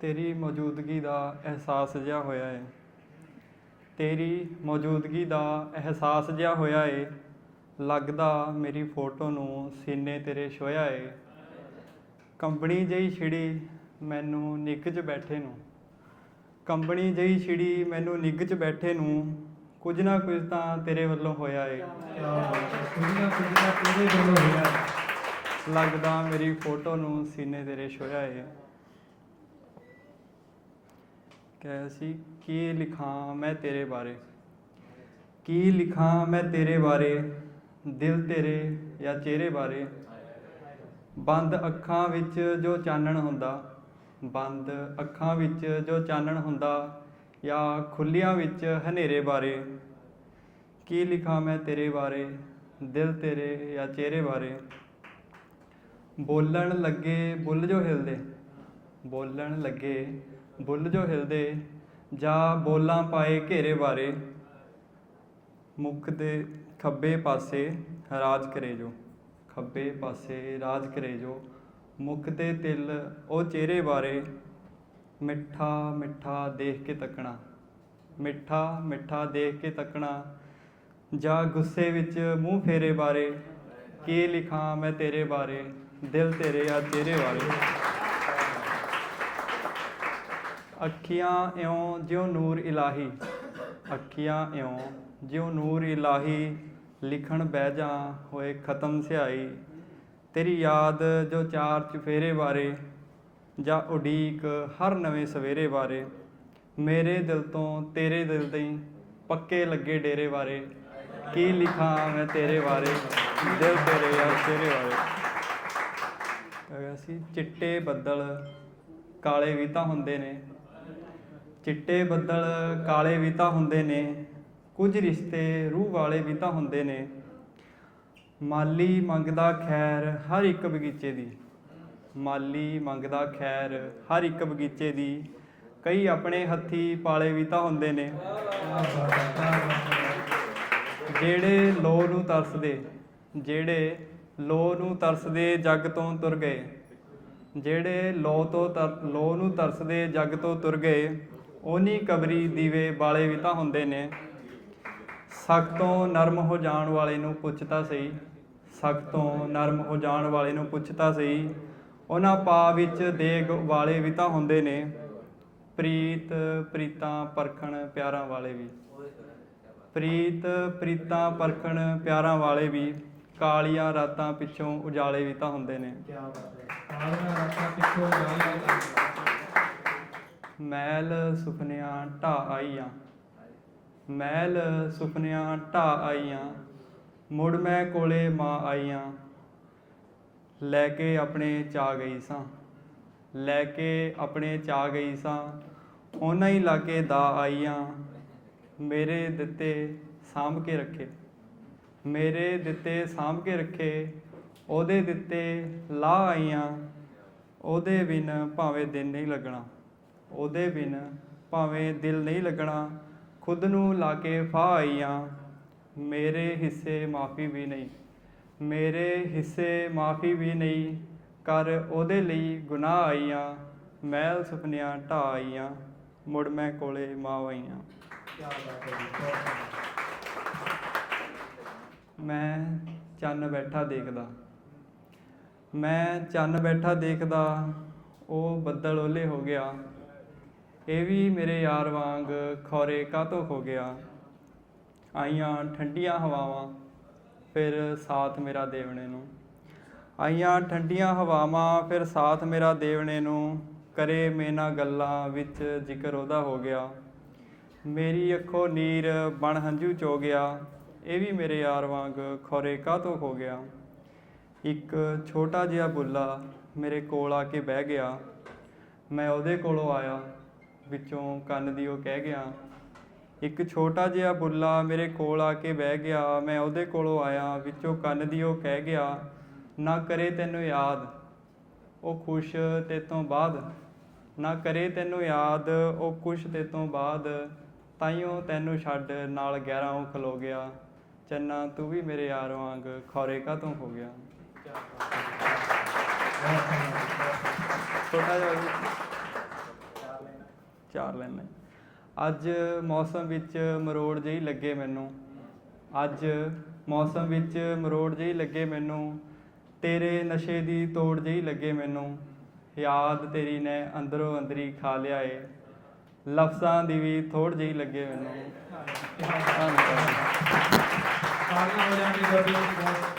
ਤੇਰੀ ਮੌਜੂਦਗੀ ਦਾ ਅਹਿਸਾਸ ਜਿਹਾ ਹੋਇਆ ਏ। ਤੇਰੀ ਮੌਜੂਦਗੀ ਦਾ ਅਹਿਸਾਸ ਜਿਹਾ ਹੋਇਆ ਏ। ਲੱਗਦਾ ਮੇਰੀ ਫੋਟੋ ਨੂੰ ਸੀਨੇ ਤੇਰੇ ਛੋਇਆ ਏ। ਕੰਬਣੀ ਜਿਹੀ ਛਿੜੀ ਮੈਨੂੰ ਨਿੱਘ 'ਚ ਬੈਠੇ ਨੂੰ। ਕੰਬਣੀ ਜਿਹੀ ਛਿੜੀ ਮੈਨੂੰ ਨਿੱਘ 'ਚ ਬੈਠੇ ਨੂੰ ਕੁਝ ਨਾ ਕੁਝ ਤਾਂ ਤੇਰੇ ਵੱਲੋਂ ਹੋਇਆ ਏ। ਲੱਗਦਾ ਮੇਰੀ ਫੋਟੋ ਨੂੰ ਸੀਨੇ ਤੇਰੇ ਛੋਇਆ ਏ। ਕਹਿ ਸੀ, ਕੀ ਲਿਖਾਂ ਮੈਂ ਤੇਰੇ ਬਾਰੇ? ਕੀ ਲਿਖਾਂ ਮੈਂ ਤੇਰੇ ਬਾਰੇ? ਦਿਲ ਤੇਰੇ ਜਾਂ ਚਿਹਰੇ ਬਾਰੇ? ਬੰਦ ਅੱਖਾਂ ਵਿੱਚ ਜੋ ਚਾਨਣ ਹੁੰਦਾ, ਬੰਦ ਅੱਖਾਂ ਵਿੱਚ ਜੋ ਚਾਨਣ ਹੁੰਦਾ ਜਾਂ ਖੁੱਲੀਆਂ ਵਿੱਚ ਹਨੇਰੇ ਬਾਰੇ? ਕੀ ਲਿਖਾਂ ਮੈਂ ਤੇਰੇ ਬਾਰੇ? ਦਿਲ ਤੇਰੇ ਜਾਂ ਚਿਹਰੇ ਬਾਰੇ? ਬੋਲਣ ਲੱਗੇ, ਬੁੱਲ ਜੋ ਹਿਲਦੇ, ਬੋਲਣ ਲੱਗੇ ਬੁੱਲ ਜੋ ਹਿਲਦੇ, ਜਾਂ ਬੋਲਾਂ ਪਾਏ ਘੇਰੇ ਬਾਰੇ, ਮੁਖ ਦੇ ਖੱਬੇ ਪਾਸੇ ਰਾਜ ਕਰੇ ਜੋ। ਖੱਬੇ ਪਾਸੇ ਰਾਜ ਕਰੇ ਜੋ। ਮੁਖ ਤੇ ਤਿਲ ਉਹ ਚਿਹਰੇ ਬਾਰੇ, ਮਿੱਠਾ ਮਿੱਠਾ ਦੇਖ ਕੇ ਤੱਕਣਾ। ਮਿੱਠਾ ਮਿੱਠਾ ਦੇਖ ਕੇ ਤੱਕਣਾ। ਜਾਂ ਗੁੱਸੇ ਵਿੱਚ ਮੂੰਹ ਫੇਰੇ ਬਾਰੇ, ਕੀ ਲਿਖਾਂ ਮੈਂ ਤੇਰੇ ਬਾਰੇ, ਦਿਲ ਤੇਰੇ ਆ ਤੇਰੇ ਬਾਰੇ। ਅੱਖੀਆਂ ਇਉਂ ਜਿਉ ਨੂਰ ਇਲਾਹੀ। ਅੱਖੀਆਂ ਇਉਂ ਜਿਉ ਨੂਰ ਇਲਾਹੀ, ਲਿਖਣ ਬਹਿ ਜਾ ਹੋਏ ਖਤਮ ਸਿਆਈ ਤੇਰੀ ਯਾਦ ਜੋ ਚਾਰ ਚੁਫੇਰੇ ਬਾਰੇ ਜਾਂ ਉਡੀਕ ਹਰ ਨਵੇਂ ਸਵੇਰੇ ਬਾਰੇ ਮੇਰੇ ਦਿਲ ਤੋਂ ਤੇਰੇ ਦਿਲ ਦੇ ਪੱਕੇ ਲੱਗੇ ਡੇਰੇ ਬਾਰੇ ਕੀ ਲਿਖਾਂ ਮੈਂ ਤੇਰੇ ਬਾਰੇ ਦਿਲ ਤੇਰੇ ਆ ਤੇਰੇ ਬਾਰੇ ਹੈਗਾ ਸੀ ਚਿੱਟੇ ਬੱਦਲ, ਕਾਲੇ ਵੀ ਤਾਂ ਹੁੰਦੇ ਨੇ। ਚਿੱਟੇ ਬੱਦਲ ਕਾਲੇ ਵੀ ਤਾਂ ਹੁੰਦੇ ਨੇ, ਕੁਝ ਰਿਸ਼ਤੇ ਰੂਹ ਵਾਲੇ ਵੀ ਤਾਂ ਹੁੰਦੇ ਨੇ। ਮਾਲੀ ਮੰਗਦਾ ਖੈਰ ਹਰ ਇੱਕ ਬਗੀਚੇ ਦੀ। ਮਾਲੀ ਮੰਗਦਾ ਖੈਰ ਹਰ ਇੱਕ ਬਗੀਚੇ ਦੀ। ਕਈ ਆਪਣੇ ਹੱਥੀ ਪਾਲੇ ਵੀ ਤਾਂ ਹੁੰਦੇ ਨੇ। ਜਿਹੜੇ ਲੋ ਨੂੰ ਤਰਸਦੇ, ਜਿਹੜੇ ਲੋ ਨੂੰ ਤਰਸਦੇ ਜੱਗ ਤੋਂ ਤੁਰ ਗਏ। ਜਿਹੜੇ ਲੋ ਤੋਂ ਤਰ- ਲੋ ਨੂੰ ਤਰਸਦੇ ਜੱਗ ਤੋਂ ਤੁਰ ਗਏ। ਉਹਨੀ ਕਬਰੀ ਦੀਵੇ ਵਾਲੇ ਵੀ ਤਾਂ ਹੁੰਦੇ ਨੇ। ਸਖਤ ਤੋਂ ਨਰਮ ਹੋ ਜਾਣ ਵਾਲੇ ਨੂੰ ਪੁੱਛਤਾ ਸਹੀ। ਸਖਤ ਤੋਂ ਨਰਮ ਹੋ ਜਾਣ ਵਾਲੇ ਨੂੰ ਪੁੱਛਤਾ ਸਹੀ। ਉਹਨਾਂ ਪਾ ਵਿੱਚ ਦੇਗ ਵਾਲੇ ਵੀ ਤਾਂ ਹੁੰਦੇ ਨੇ। ਪ੍ਰੀਤ ਪ੍ਰੀਤਾਂ ਪਰਖਣ ਪਿਆਰਾਂ ਵਾਲੇ ਵੀ। ਪ੍ਰੀਤ ਪ੍ਰੀਤਾਂ ਪਰਖਣ ਪਿਆਰਾਂ ਵਾਲੇ ਵੀ। ਕਾਲੀਆਂ ਰਾਤਾਂ ਪਿੱਛੋਂ ਉਜਾਲੇ ਵੀ ਤਾਂ ਹੁੰਦੇ ਨੇ। ਕੀ ਬਾਤ ਹੈ। ਕਾਲੀਆਂ ਰਾਤਾਂ ਪਿੱਛੋਂ ਜਾਈਆਂ ਮੈਲ ਸੁਪਨਿਆਂ ਢਾ ਆਈਆਂ। ਮੈਲ ਸੁਪਨਿਆਂ ਢਾ ਆਈਆਂ, ਮੁੜ ਮੈਂ ਕੋਲੇ ਮਾਂ ਆਈਆਂ। ਲੈ ਕੇ ਆਪਣੇ ਚਾ ਗਈ ਸਾਂ, ਲੈ ਕੇ ਆਪਣੇ ਚਾ ਗਈ ਸਾਂ, ਉਹਨਾਂ ਹੀ ਲਾਗੇ ਦਾ ਆਈਆਂ। ਮੇਰੇ ਦਿੱਤੇ ਸਾਂਭ ਕੇ ਰੱਖੇ, ਮੇਰੇ ਦਿੱਤੇ ਸਾਂਭ ਕੇ ਰੱਖੇ, ਉਹਦੇ ਦਿੱਤੇ ਲਾ ਆਈਆਂ, ਉਹਦੇ ਬਿਨ ਭਾਵੇਂ ਦਿਨ ਨਹੀਂ ਲੱਗਣਾ। ਉਹਦੇ ਬਿਨ ਭਾਵੇਂ ਦਿਲ ਨਹੀਂ ਲੱਗਣਾ ਖੁਦ ਨੂੰ ਲਾ ਕੇ ਫਾਹ ਆਈਆਂ। ਮੇਰੇ ਹਿੱਸੇ ਮਾਫੀ ਵੀ ਨਹੀਂ ਮੇਰੇ ਹਿੱਸੇ ਮਾਫੀ ਵੀ ਨਹੀਂ ਕਰ ਉਹਦੇ ਲਈ ਗੁਨਾਹ ਆਈਆਂ ਮਹਿਲ ਸੁਪਨਿਆਂ ਢਾ ਆਈਆਂ ਮੁੜ ਮੈਂ ਕੋਲੇ ਮਾਂ ਆਈਆਂ। ਹੈ ਮੈਂ ਚੰਨ ਬੈਠਾ ਦੇਖਦਾ ਮੈਂ ਚੰਨ ਬੈਠਾ ਦੇਖਦਾ ਉਹ ਬੱਦਲ ਓਲੇ ਹੋ ਗਿਆ। ਇਹ ਵੀ ਮੇਰੇ ਯਾਰ ਵਾਂਗ ਖੌਰੇ ਕਾਤੋਂ ਹੋ ਗਿਆ? ਆਈਆਂ ਠੰਡੀਆਂ ਹਵਾਵਾਂ, ਫਿਰ ਸਾਥ ਮੇਰਾ ਦੇਵਣੇ ਨੂੰ। ਆਈਆਂ ਠੰਡੀਆਂ ਹਵਾਵਾਂ, ਫਿਰ ਸਾਥ ਮੇਰਾ ਦੇਵਣੇ ਨੂੰ। ਕਰੇ ਮੇਨਾ ਗੱਲਾਂ ਵਿੱਚ ਜ਼ਿਕਰ ਉਹਦਾ ਹੋ ਗਿਆ। ਮੇਰੀ ਅੱਖੋਂ ਨੀਰ ਬਣ ਹੰਝੂ ਚੋ ਗਿਆ। ਇਹ ਵੀ ਮੇਰੇ ਯਾਰ ਵਾਂਗ ਖੌਰੇ ਕਾਤੋਂ ਹੋ ਗਿਆ? ਇੱਕ ਛੋਟਾ ਜਿਹਾ ਬੁੱਲਾ ਮੇਰੇ ਕੋਲ ਆ ਕੇ ਬਹਿ ਗਿਆ। ਮੈਂ ਉਹਦੇ ਕੋਲੋਂ ਆਇਆ। ਵਿੱਚੋਂ ਕੰਨ ਦੀ ਉਹ ਕਹਿ ਗਿਆ ਇੱਕ ਛੋਟਾ ਜਿਹਾ ਬੁੱਲਾ ਮੇਰੇ ਕੋਲ ਆ ਕੇ ਬਹਿ ਗਿਆ ਮੈਂ ਉਹਦੇ ਕੋਲੋਂ ਆਇਆ ਵਿੱਚੋਂ ਕੰਨ ਦੀ ਉਹ ਕਹਿ ਗਿਆ ਨਾ ਕਰੇ ਤੈਨੂੰ ਯਾਦ। ਉਹ ਖੁਸ਼ ਤੇ ਤੋਂ ਬਾਅਦ ਨਾ ਕਰੇ ਤੈਨੂੰ ਯਾਦ ਉਹ ਖੁਸ਼ ਤੇ ਤੋਂ ਬਾਅਦ ਤਾਈਓ ਤੈਨੂੰ ਛੱਡ ਨਾਲ ਗਹਿਰਾ ਉਹ ਖਲੋ ਗਿਆ। ਚੰਨਾ ਤੂੰ ਵੀ ਮੇਰੇ ਯਾਰ ਵਾਂਗ ਖੌਰੇ ਕਾਤੋਂ ਹੋ ਗਿਆ। ਛੋਟਾ ਜਿਹਾ ਚਾਰ ਲਾਈਨਾਂ ਅੱਜ ਮੌਸਮ ਵਿੱਚ ਮਰੋੜ ਜਿਹੀ ਲੱਗੇ ਮੈਨੂੰ। ਅੱਜ ਮੌਸਮ ਵਿੱਚ ਮਰੋੜ ਜਿਹੀ ਲੱਗੇ ਮੈਨੂੰ। ਤੇਰੇ ਨਸ਼ੇ ਦੀ ਤੋੜ ਜਿਹੀ ਲੱਗੇ ਮੈਨੂੰ। ਯਾਦ ਤੇਰੀ ਨੇ ਅੰਦਰੋਂ ਅੰਦਰੀ ਖਾ ਲਿਆ ਏ ਲਫ਼ਜ਼ਾਂ ਦੀ ਵੀ ਥੋੜ ਜਿਹੀ ਲੱਗੇ ਮੈਨੂੰ। ਤਾਲੀਆਂ ਹੋ ਜਾਣਗੇ ਗੱਡੀ ਬਹੁਤ